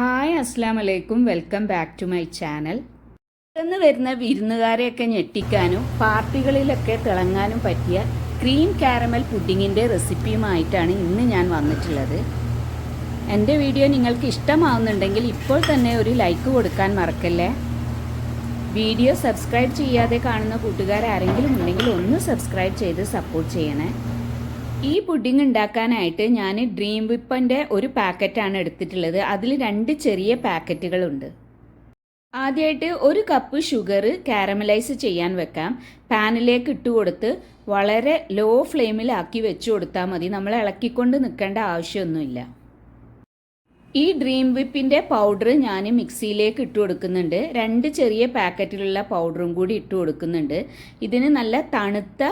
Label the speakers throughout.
Speaker 1: Hi അസ്സാം വലൈക്കും welcome back to my channel. പെട്ടെന്ന് വരുന്ന വിരുന്നുകാരെയൊക്കെ ഞെട്ടിക്കാനും പാർട്ടികളിലൊക്കെ തിളങ്ങാനും പറ്റിയ ക്രീം കാരമൽ പുഡിങ്ങിന്റെ റെസിപ്പിയുമായിട്ടാണ് ഇന്ന് ഞാൻ വന്നിട്ടുള്ളത്. എന്റെ വീഡിയോ നിങ്ങൾക്ക് ഇഷ്ടമാവുന്നുണ്ടെങ്കിൽ ഇപ്പോൾ തന്നെ ഒരു ലൈക്ക് കൊടുക്കാൻ മറക്കല്ലേ? വീഡിയോ സബ്സ്ക്രൈബ് ചെയ്യാതെ കാണുന്ന കൂട്ടുകാരാരെങ്കിലും ഉണ്ടെങ്കിൽ ഒന്ന് സബ്സ്ക്രൈബ് ചെയ്ത് സപ്പോർട്ട് ചെയ്യണേ. ഈ പുഡിംഗ് ഉണ്ടാക്കാനായിട്ട് ഞാൻ ഡ്രീം വിപ്പന്റെ ഒരു പാക്കറ്റാണ് എടുത്തിട്ടുള്ളത്. അതിൽ രണ്ട് ചെറിയ പാക്കറ്റുകളുണ്ട്. ആദ്യമായിട്ട് ഒരു കപ്പ് ഷുഗർ കാരമലൈസ് ചെയ്യാൻ വെക്കാം. പാനിലേക്ക് ഇട്ട് കൊടുത്ത് വളരെ ലോ ഫ്ലെയിമിലാക്കി വെച്ച് കൊടുത്താൽ മതി. നമ്മൾ ഇളക്കിക്കൊണ്ട് നിൽക്കേണ്ട ആവശ്യമൊന്നുമില്ല. ഈ ഡ്രീം വിപ്പിന്റെ പൗഡർ ഞാൻ മിക്സിയിലേക്ക് ഇട്ട് കൊടുക്കുന്നുണ്ട്. രണ്ട് ചെറിയ പാക്കറ്റിലുള്ള പൗഡറും കൂടി ഇട്ട് കൊടുക്കുന്നുണ്ട്. ഇതിന് നല്ല തണുത്ത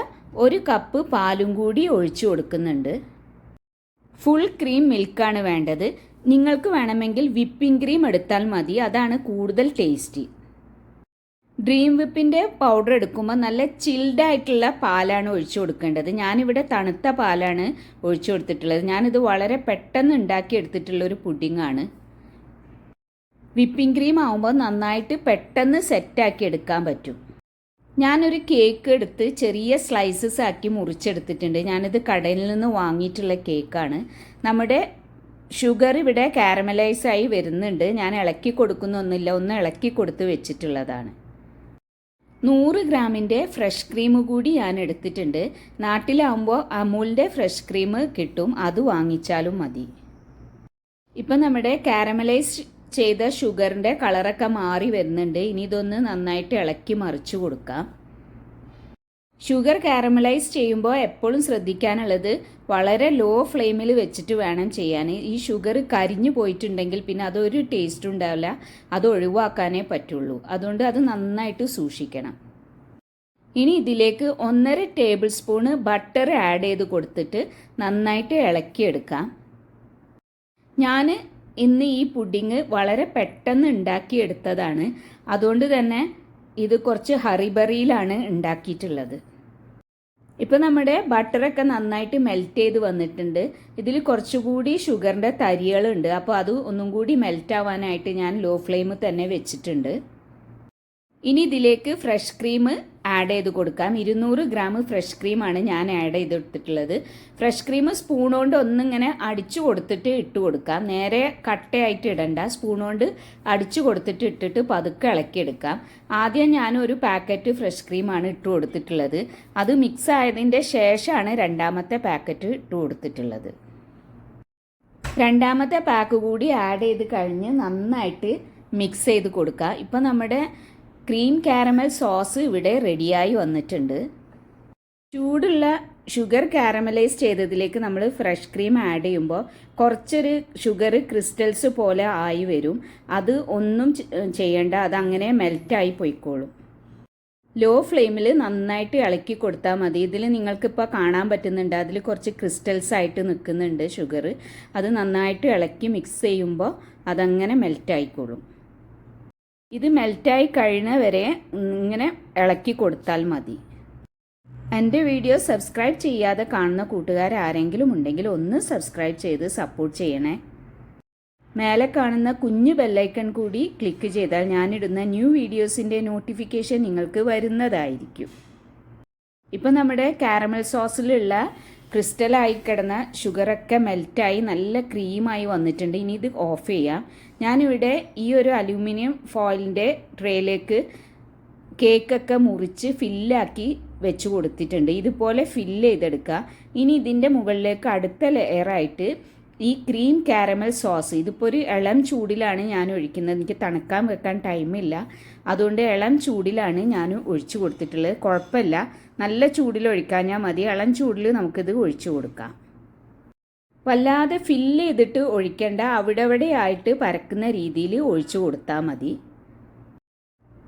Speaker 1: ഒരു കപ്പ് പാലും കൂടി ഒഴിച്ചു കൊടുക്കുന്നുണ്ട്. ഫുൾ ക്രീം മിൽക്കാണ് വേണ്ടത്. നിങ്ങൾക്ക് വേണമെങ്കിൽ വിപ്പിംഗ് ക്രീം എടുത്താൽ മതി. അതാണ് കൂടുതൽ ടേസ്റ്റി ഡ്രീം വിപ്പിന്റെ പൗഡർ എടുക്കുമ്പോൾ നല്ല ചിൽഡ് ആയിട്ടുള്ള പാലാണ് ഒഴിച്ചു കൊടുക്കേണ്ടത്. ഞാനിവിടെ തണുത്ത പാലാണ് ഒഴിച്ചു കൊടുത്തിട്ടുള്ളത്. ഞാനിത് വളരെ പെട്ടെന്ന് ഉണ്ടാക്കി എടുത്തിട്ടുള്ള ഒരു പുഡിങ്ങാണ് വിപ്പിംഗ് ക്രീം ആവുമ്പോൾ നന്നായിട്ട് പെട്ടെന്ന് സെറ്റാക്കി എടുക്കാൻ പറ്റും. ഞാനൊരു കേക്ക് എടുത്ത് ചെറിയ സ്ലൈസസ് ആക്കി മുറിച്ചെടുത്തിട്ടുണ്ട്. ഞാനിത് കടയിൽ നിന്ന് വാങ്ങിയിട്ടുള്ള കേക്കാണ് നമ്മുടെ ഷുഗർ ഇവിടെ കാരമലൈസ് ആയി വരുന്നുണ്ട്. ഞാൻ ഇളക്കി കൊടുക്കുന്നൊന്നുമില്ല. ഒന്ന് ഇളക്കി കൊടുത്ത് വെച്ചിട്ടുള്ളതാണ്. നൂറ് ഗ്രാമിന്റെ ഫ്രഷ് ക്രീം കൂടി ഞാൻ എടുത്തിട്ടുണ്ട്. നാട്ടിലാവുമ്പോൾ അമൂലിന്റെ ഫ്രഷ് ക്രീം കിട്ടും. അത് വാങ്ങിച്ചാലും മതി. ഇപ്പം നമ്മുടെ കാരമലൈസ് ചെയ്ത ഷുഗറിന്റെ കളറൊക്കെ മാറി വരുന്നുണ്ട്. ഇനി ഇതൊന്ന് നന്നായിട്ട് ഇളക്കി മറിച്ച് കൊടുക്കാം. ഷുഗർ കാരമലൈസ് ചെയ്യുമ്പോൾ എപ്പോഴും ശ്രദ്ധിക്കാനുള്ളത് വളരെ ലോ ഫ്ലെയിമിൽ വെച്ചിട്ട് വേണം ചെയ്യാൻ. ഈ ഷുഗർ കരിഞ്ഞു പോയിട്ടുണ്ടെങ്കിൽ പിന്നെ അതൊരു ടേസ്റ്റ് ഉണ്ടാവില്ല. അത് ഒഴിവാക്കാനേ പറ്റുള്ളൂ. അതുകൊണ്ട് അത് നന്നായിട്ട് സൂക്ഷിക്കണം. ഇനി ഇതിലേക്ക് ഒന്നര ടേബിൾ സ്പൂണ് ബട്ടർ ആഡ് ചെയ്ത് കൊടുത്തിട്ട് നന്നായിട്ട് ഇളക്കിയെടുക്കാം. ഞാൻ ഇന്ന് ഈ പുഡിങ് വളരെ പെട്ടെന്ന് ഉണ്ടാക്കിയെടുത്തതാണ്. അതുകൊണ്ട് തന്നെ ഇത് കുറച്ച് ഹറിബറിയിലാണ് ഉണ്ടാക്കിയിട്ടുള്ളത്. ഇപ്പോൾ നമ്മുടെ ബട്ടറൊക്കെ നന്നായിട്ട് മെൽറ്റ് ചെയ്ത് വന്നിട്ടുണ്ട്. ഇതിൽ കുറച്ചുകൂടി ഷുഗറിന്റെ തരികളുണ്ട്. അപ്പോൾ അത് ഒന്നും കൂടി മെൽറ്റ് ആവാനായിട്ട് ഞാൻ ലോ ഫ്ലെയിമിൽ തന്നെ വെച്ചിട്ടുണ്ട്. ഇനി ഇതിലേക്ക് ഫ്രഷ് ക്രീം ആഡ് ചെയ്ത് കൊടുക്കാം. ഇരുന്നൂറ് ഗ്രാം ഫ്രഷ് ക്രീമാണ് ഞാൻ ആഡ് ചെയ്തെടുത്തിട്ടുള്ളത് ഫ്രഷ് ക്രീം സ്പൂൺ കൊണ്ട് ഒന്നിങ്ങനെ അടിച്ചു കൊടുത്തിട്ട് ഇട്ട് കൊടുക്കാം. നേരെ കട്ടയായിട്ട് ഇടണ്ട. സ്പൂൺ കൊണ്ട് അടിച്ചു കൊടുത്തിട്ട് ഇട്ടിട്ട് പതുക്കെ ഇളക്കിയെടുക്കാം ആദ്യം ഞാൻ ഒരു പാക്കറ്റ് ഫ്രഷ് ക്രീമാണ് ഇട്ട് കൊടുത്തിട്ടുള്ളത്. അത് മിക്സ് ആയതിന്റെ ശേഷമാണ് രണ്ടാമത്തെ പാക്കറ്റ് ഇട്ട് കൊടുത്തിട്ടുള്ളത്. രണ്ടാമത്തെ പാക്ക് കൂടി ആഡ് ചെയ്ത് കഴിഞ്ഞ് നന്നായിട്ട് മിക്സ് ചെയ്ത് കൊടുക്കുക ഇപ്പം നമ്മുടെ ക്രീം കാരമൽ സോസ് ഇവിടെ റെഡിയായി വന്നിട്ടുണ്ട്. ചൂടുള്ള ഷുഗർ കാരമലൈസ് ചെയ്തതിലേക്ക് നമ്മൾ ഫ്രഷ് ക്രീം ആഡ് ചെയ്യുമ്പോൾ കുറച്ചൊരു ഷുഗർ ക്രിസ്റ്റൽസ് പോലെ ആയി വരും. അത് ഒന്നും ചെയ്യേണ്ട അതങ്ങനെ മെൽറ്റായി പോയിക്കോളും. ലോ ഫ്ലെയിമിൽ നന്നായിട്ട് ഇളക്കി കൊടുത്താൽ മതി. ഇതിൽ നിങ്ങൾക്കിപ്പോൾ കാണാൻ പറ്റുന്നുണ്ട്. അതിൽ കുറച്ച് ക്രിസ്റ്റൽസ് ആയിട്ട് നിൽക്കുന്നുണ്ട് ഷുഗർ. അത് നന്നായിട്ട് ഇളക്കി മിക്സ് ചെയ്യുമ്പോൾ അതങ്ങനെ മെൽറ്റായിക്കോളും ഇത് മെൽറ്റായി കഴിയുന്ന വരെ ഇങ്ങനെ ഇളക്കി കൊടുത്താൽ മതി. എന്റെ വീഡിയോ സബ്സ്ക്രൈബ് ചെയ്യാതെ കാണുന്ന കൂട്ടുകാർ ആരെങ്കിലും ഉണ്ടെങ്കിൽ ഒന്ന് സബ്സ്ക്രൈബ് ചെയ്ത് സപ്പോർട്ട് ചെയ്യണേ. മേലെ കാണുന്ന കുഞ്ഞു ബെല്ലൈക്കൺ കൂടി ക്ലിക്ക് ചെയ്താൽ ഞാനിടുന്ന ന്യൂ വീഡിയോസിന്റെ നോട്ടിഫിക്കേഷൻ നിങ്ങൾക്ക് വരുന്നതായിരിക്കും. ഇപ്പം നമ്മുടെ കാരമൽ സോസിലുള്ള ക്രിസ്റ്റലായി കിടന്ന ഷുഗറൊക്കെ മെൽറ്റായി നല്ല ക്രീമായി വന്നിട്ടുണ്ട്. ഇനി ഇത് ഓഫ് ചെയ്യാം. ഞാനിവിടെ ഈ ഒരു അലൂമിനിയം ഫോയിലിന്റെ ട്രേയിലേക്ക് കേക്കൊക്കെ മുറിച്ച് ഫില്ലാക്കി വെച്ച് കൊടുത്തിട്ടുണ്ട്. ഇതുപോലെ ഫില്ല് ചെയ്തെടുക്കുക ഇനി ഇതിന്റെ മുകളിലേക്ക് അടുത്ത ലെയറായിട്ട് ഈ ക്രീം കാരമൽ സോസ് ഇതിപ്പോൾ ഒരു ഇളം ചൂടിലാണ് ഞാൻ ഒഴിക്കുന്നത്. എനിക്ക് തണുക്കാൻ വെക്കാൻ ടൈമില്ല അതുകൊണ്ട് ഇളം ചൂടിലാണ് ഞാൻ ഒഴിച്ചു കൊടുത്തിട്ടുള്ളത്. കുഴപ്പമില്ല. നല്ല ചൂടിൽ ഒഴിക്കാഞ്ഞാൽ മതി. ഇളം ചൂടിൽ നമുക്കിത് ഒഴിച്ചു കൊടുക്കാം. വല്ലാതെ ഫില്ല് ചെയ്തിട്ട് ഒഴിക്കേണ്ട. അവിടെ ആയിട്ട് പരക്കുന്ന രീതിയിൽ ഒഴിച്ചു കൊടുത്താൽ മതി.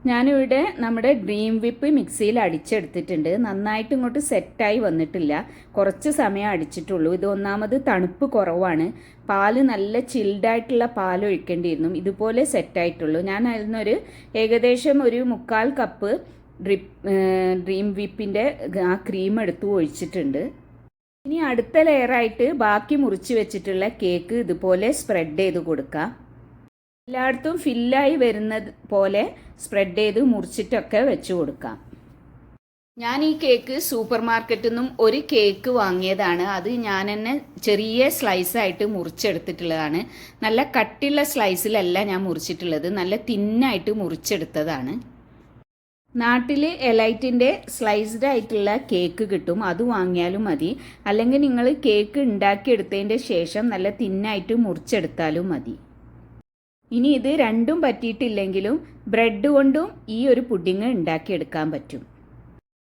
Speaker 1: ഞാനിവിടെ നമ്മുടെ ഡ്രീം വിപ്പ് മിക്സിയിൽ അടിച്ചെടുത്തിട്ടുണ്ട്. നന്നായിട്ട് ഇങ്ങോട്ട് സെറ്റായി വന്നിട്ടില്ല. കുറച്ച് സമയം അടിച്ചിട്ടുള്ളൂ. ഇത് ഒന്നാമത് തണുപ്പ് കുറവാണ്. പാൽ നല്ല ചിൽഡായിട്ടുള്ള പാൽ ഒഴിക്കേണ്ടിയിരുന്നു. ഇതുപോലെ സെറ്റായിട്ടുള്ളൂ ഞാൻ അതിനൊരു ഏകദേശം ഒരു മുക്കാൽ കപ്പ് ഡ്രിപ്പ് ഡ്രീം വിപ്പിന്റെ ആ ക്രീം എടുത്ത് ഒഴിച്ചിട്ടുണ്ട്. ഇനി അടുത്ത ലെയറായിട്ട് ബാക്കി മുറിച്ച് വെച്ചിട്ടുള്ള കേക്ക് ഇതുപോലെ സ്പ്രെഡ് ചെയ്ത് കൊടുക്കാം. എല്ലായിടത്തും ഫില്ലായി വരുന്നത് പോലെ സ്പ്രെഡ് ചെയ്ത് മുറിച്ചിട്ടൊക്കെ വെച്ച് കൊടുക്കാം. ഞാൻ ഈ കേക്ക് സൂപ്പർ മാർക്കറ്റിൽ നിന്നും ഒരു കേക്ക് വാങ്ങിയതാണ്. അത് ഞാൻ തന്നെ ചെറിയ സ്ലൈസായിട്ട് മുറിച്ചെടുത്തിട്ടുള്ളതാണ്. നല്ല കട്ടിയുള്ള സ്ലൈസിലല്ല ഞാൻ മുറിച്ചിട്ടുള്ളത്. നല്ല തിന്നായിട്ട് മുറിച്ചെടുത്തതാണ്. നാട്ടിൽ എലൈറ്റിന്റെ സ്ലൈസ്ഡ് ആയിട്ടുള്ള കേക്ക് കിട്ടും. അത് വാങ്ങിയാലും മതി. അല്ലെങ്കിൽ നിങ്ങൾ കേക്ക് ഉണ്ടാക്കിയെടുത്തതിന്റെ ശേഷം നല്ല തിന്നായിട്ട് മുറിച്ചെടുത്താലും മതി. ഇനി ഇത് രണ്ടും പറ്റിയിട്ടില്ലെങ്കിലും ബ്രെഡ് കൊണ്ടും ഈ ഒരു പുഡിങ് ഉണ്ടാക്കിയെടുക്കാൻ പറ്റും.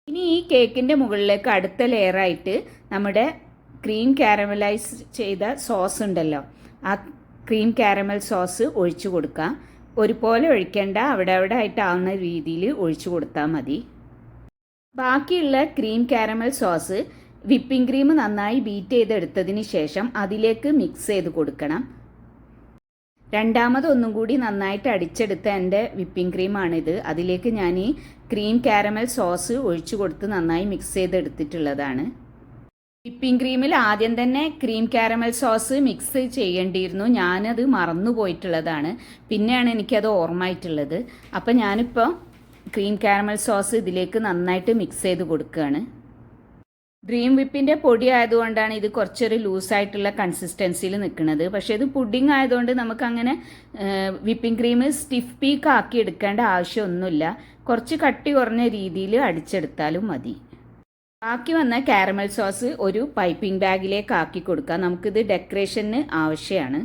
Speaker 1: ഇനി ഈ കേക്കിന്റെ മുകളിലേക്ക് അടുത്ത ലെയറായിട്ട് നമ്മുടെ ക്രീം കാരമലൈസ് ചെയ്ത സോസ് ഉണ്ടല്ലോ. ആ ക്രീം കാരമൽ സോസ് ഒഴിച്ചു കൊടുക്കാം. ഒരുപോലെ ഒഴിക്കേണ്ട അവിടെ അവിടെ ആയിട്ടാവുന്ന രീതിയിൽ ഒഴിച്ചു കൊടുത്താൽ മതി. ബാക്കിയുള്ള cream caramel sauce whipping cream നന്നായി ബീറ്റ് ചെയ്തെടുത്തതിന് ശേഷം അതിലേക്ക് മിക്സ് ചെയ്ത് കൊടുക്കണം. രണ്ടാമത് ഒന്നും കൂടി നന്നായിട്ട് അടിച്ചെടുത്ത എന്റെ വിപ്പിംഗ് ക്രീമാണിത്. അതിലേക്ക് ഞാൻ ഈ ക്രീം കാരമൽ സോസ് ഒഴിച്ചു കൊടുത്ത് നന്നായി മിക്സ് ചെയ്തെടുത്തിട്ടുള്ളതാണ്. വിപ്പിംഗ് ക്രീമിൽ ആദ്യം തന്നെ ക്രീം കാരമൽ സോസ് മിക്സ് ചെയ്യേണ്ടിയിരുന്നു. ഞാനത് മറന്നു പോയിട്ടുള്ളതാണ് പിന്നെയാണ് എനിക്കത് ഓർമ്മയായിട്ടുള്ളത്. അപ്പം ഞാനിപ്പോൾ ക്രീം കാരമൽ സോസ് ഇതിലേക്ക് നന്നായിട്ട് മിക്സ് ചെയ്ത് കൊടുക്കുകയാണ്. ഡ്രീം വിപ്പിന്റെ പൊടി ആയതുകൊണ്ടാണ് ഇത് കുറച്ചൊരു ലൂസായിട്ടുള്ള കൺസിസ്റ്റൻസിയിൽ നിൽക്കുന്നത്. പക്ഷേ ഇത് പുഡിംഗ് ആയതുകൊണ്ട് നമുക്കങ്ങനെ വിപ്പിംഗ് ക്രീം സ്റ്റിഫ് പീക്ക് ആക്കി എടുക്കേണ്ട ആവശ്യമൊന്നുമില്ല. കുറച്ച് കട്ടി കുറഞ്ഞ രീതിയിൽ അടിച്ചെടുത്താലും മതി. ബാക്കി വന്ന കാരമൽ സോസ് ഒരു പൈപ്പിംഗ് ബാഗിലേക്ക് ആക്കി കൊടുക്കാം. നമുക്കിത് ഡെക്കറേഷന് ആവശ്യമാണ്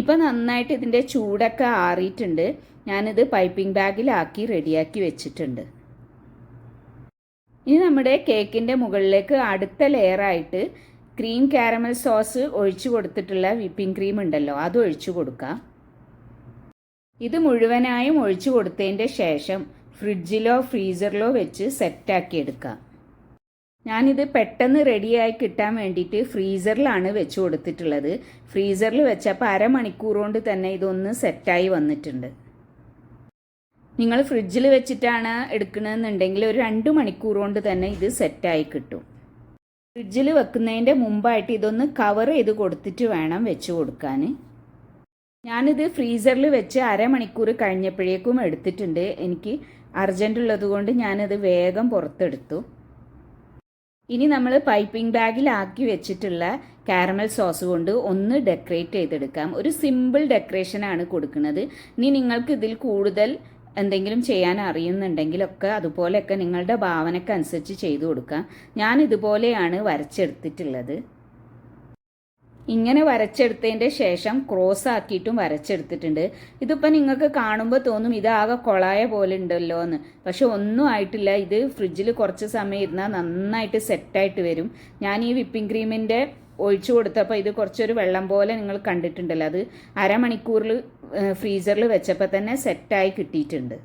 Speaker 1: ഇപ്പം നന്നായിട്ട് ഇതിന്റെ ചൂടൊക്കെ ആറിയിട്ടുണ്ട്. ഞാനിത് പൈപ്പിംഗ് ബാഗിലാക്കി റെഡിയാക്കി വെച്ചിട്ടുണ്ട്. ഇനി നമ്മുടെ കേക്കിന്റെ മുകളിലേക്ക് അടുത്ത ലെയറായിട്ട് ക്രീം കാരമൽ സോസ് ഒഴിച്ചു കൊടുത്തിട്ടുള്ള വിപ്പിംഗ് ക്രീം ഉണ്ടല്ലോ അത് ഒഴിച്ചു കൊടുക്കാം. ഇത് മുഴുവനായും ഒഴിച്ചു കൊടുത്തതിന്റെ ശേഷം ഫ്രിഡ്ജിലോ ഫ്രീസറിലോ വെച്ച് സെറ്റാക്കി എടുക്കാം. ഞാനിത് പെട്ടെന്ന് റെഡിയായി കിട്ടാൻ വേണ്ടിയിട്ട് ഫ്രീസറിലാണ് വെച്ച് കൊടുത്തിട്ടുള്ളത്. ഫ്രീസറിൽ വെച്ചപ്പോൾ അരമണിക്കൂർ കൊണ്ട് തന്നെ ഇതൊന്ന് സെറ്റായി വന്നിട്ടുണ്ട്. നിങ്ങൾ ഫ്രിഡ്ജിൽ വെച്ചിട്ടാണ് എടുക്കണമെന്നുണ്ടെങ്കിൽ ഒരു രണ്ട് മണിക്കൂർ കൊണ്ട് തന്നെ ഇത് സെറ്റായി കിട്ടും. ഫ്രിഡ്ജിൽ വെക്കുന്നതിന്റെ മുമ്പായിട്ട് ഇതൊന്ന് കവർ ചെയ്ത് കൊടുത്തിട്ട് വേണം വെച്ച് കൊടുക്കാൻ. ഞാനിത് ഫ്രീസറിൽ വെച്ച് അരമണിക്കൂർ കഴിഞ്ഞപ്പോഴേക്കും എടുത്തിട്ടുണ്ട്. എനിക്ക് അർജന്റ് ഉള്ളതുകൊണ്ട് ഞാനത് വേഗം പുറത്തെടുത്തു. ഇനി നമ്മൾ പൈപ്പിംഗ് ബാഗിലാക്കി വെച്ചിട്ടുള്ള കാരമൽ സോസ് കൊണ്ട് ഒന്ന് ഡെക്കറേറ്റ് ചെയ്തെടുക്കാം. ഒരു സിമ്പിൾ ഡെക്കറേഷനാണ് കൊടുക്കുന്നത്. ഇനി നിങ്ങൾക്ക് ഇതിൽ കൂടുതൽ എന്തെങ്കിലും ചെയ്യാൻ അറിയുന്നുണ്ടെങ്കിലൊക്കെ അതുപോലെയൊക്കെ നിങ്ങളുടെ ഭാവനക്കനുസരിച്ച് ചെയ്തു കൊടുക്കാം. ഞാൻ ഇതുപോലെയാണ് വരച്ചെടുത്തിട്ടുള്ളത്. ഇങ്ങനെ വരച്ചെടുത്തതിന്റെ ശേഷം ക്രോസ് ആക്കിയിട്ടും വരച്ചെടുത്തിട്ടുണ്ട്. ഇതിപ്പോൾ നിങ്ങൾക്ക് കാണുമ്പോൾ തോന്നും ഇതാകെ കൊളായ പോലെ ഉണ്ടല്ലോ എന്ന്. പക്ഷെ ഒന്നും ആയിട്ടില്ല. ഇത് ഫ്രിഡ്ജിൽ കുറച്ച് സമയം ഇരുന്നാൽ നന്നായിട്ട് സെറ്റായിട്ട് വരും. ഞാൻ ഈ വിപ്പിംഗ് ക്രീമിന്റെ ഒഴിച്ചു കൊടുത്തപ്പോൾ ഇത് കുറച്ചൊരു വെള്ളം പോലെ നിങ്ങൾ കണ്ടിട്ടുണ്ടല്ലോ. അത് അരമണിക്കൂറിൽ ഫ്രീസറിൽ വെച്ചപ്പോൾ തന്നെ സെറ്റായി കിട്ടിയിട്ടുണ്ട്.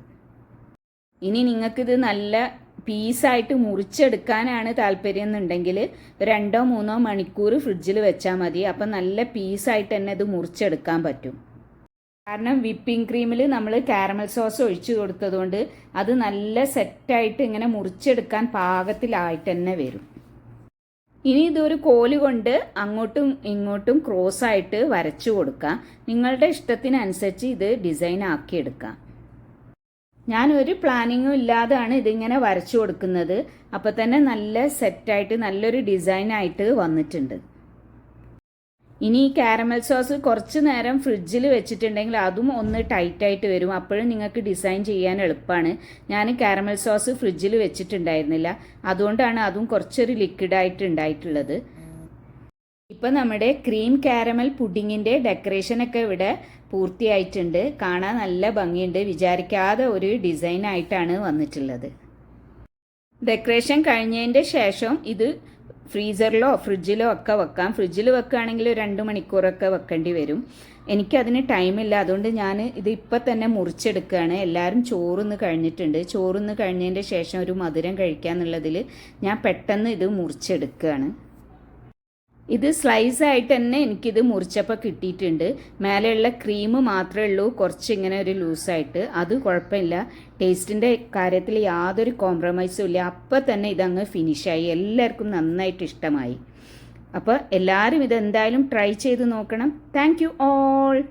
Speaker 1: ഇനി നിങ്ങൾക്കിത് നല്ല പീസായിട്ട് മുറിച്ചെടുക്കാനാണ് താല്പര്യം എന്നുണ്ടെങ്കിൽ രണ്ടോ മൂന്നോ മണിക്കൂർ ഫ്രിഡ്ജിൽ വെച്ചാൽ മതി. അപ്പം നല്ല പീസായിട്ട് തന്നെ ഇത് മുറിച്ചെടുക്കാൻ പറ്റും. കാരണം വിപ്പിംഗ് ക്രീമിൽ നമ്മൾ കാരമൽ സോസ് ഒഴിച്ചു കൊടുത്തതുകൊണ്ട് അത് നല്ല സെറ്റായിട്ട് ഇങ്ങനെ മുറിച്ചെടുക്കാൻ പാകത്തിലായിട്ട് തന്നെ വരും. ഇനി ഇതൊരു കോൽ കൊണ്ട് അങ്ങോട്ടും ഇങ്ങോട്ടും ക്രോസ് ആയിട്ട് വരച്ചു കൊടുക്കാം. നിങ്ങളുടെ ഇഷ്ടത്തിനനുസരിച്ച് ഇത് ഡിസൈൻ ആക്കിയെടുക്കാം. ഞാൻ ഒരു പ്ലാനിങ്ങും ഇല്ലാതെയാണ് ഇതിങ്ങനെ വരച്ചു കൊടുക്കുന്നത്. അപ്പോൾ തന്നെ നല്ല സെറ്റായിട്ട് നല്ലൊരു ഡിസൈനായിട്ട് വന്നിട്ടുണ്ട്. ഇനി ഈ കാരമൽ സോസ് കുറച്ച് നേരം ഫ്രിഡ്ജിൽ വെച്ചിട്ടുണ്ടെങ്കിൽ അതും ഒന്ന് ടൈറ്റായിട്ട് വരും. അപ്പോഴും നിങ്ങൾക്ക് ഡിസൈൻ ചെയ്യാൻ എളുപ്പമാണ് ഞാൻ കാരമൽ സോസ് ഫ്രിഡ്ജിൽ വെച്ചിട്ടുണ്ടായിരുന്നില്ല. അതുകൊണ്ടാണ് അതും കുറച്ചൊരു ലിക്വിഡായിട്ട് ഉണ്ടായിട്ടുള്ളത്. ഇപ്പം നമ്മുടെ ക്രീം കാരമൽ പുഡിങ്ങിന്റെ ഡെക്കറേഷനൊക്കെ ഇവിടെ പൂർത്തിയായിട്ടുണ്ട്. കാണാൻ നല്ല ഭംഗിയുണ്ട്. വിചാരിക്കാതെ ഒരു ഡിസൈൻ ആയിട്ടാണ് വന്നിട്ടുള്ളത്. ഡെക്കറേഷൻ കഴിഞ്ഞതിന്റെ ശേഷം ഇത് ഫ്രീസറിലോ ഫ്രിഡ്ജിലോ ഒക്കെ വെക്കാം. ഫ്രിഡ്ജിൽ വെക്കുകയാണെങ്കിൽ രണ്ട് മണിക്കൂറൊക്കെ വെക്കേണ്ടി വരും. എനിക്കതിന് ടൈമില്ല അതുകൊണ്ട് ഞാൻ ഇത് ഇപ്പം തന്നെ മുറിച്ചെടുക്കുകയാണ്. എല്ലാവരും ചോറുന്ന് കഴിഞ്ഞിട്ടുണ്ട്. ചോറുന്ന് കഴിഞ്ഞതിന്റെ ശേഷം ഒരു മധുരം കഴിക്കുക ഞാൻ പെട്ടെന്ന് ഇത് മുറിച്ചെടുക്കുകയാണ്. ഇത് സ്ലൈസ് ആയിട്ട് തന്നെ എനിക്കിത് മുറിച്ചപ്പോൾ കിട്ടിയിട്ടുണ്ട്. മേലെയുള്ള ക്രീം മാത്രമേ ഉള്ളൂ. കുറച്ച് ഇങ്ങനെ ഒരു ലൂസായിട്ട് അത് കുഴപ്പമില്ല. ടേസ്റ്റിന്റെ കാര്യത്തിൽ യാതൊരു കോംപ്രമൈസും ഇല്ല. അപ്പം തന്നെ ഇതങ്ങ് ഫിനിഷായി എല്ലാവർക്കും നന്നായിട്ട് ഇഷ്ടമായി. അപ്പോൾ എല്ലാവരും ഇതെന്തായാലും ട്രൈ ചെയ്ത് നോക്കണം. Thank you all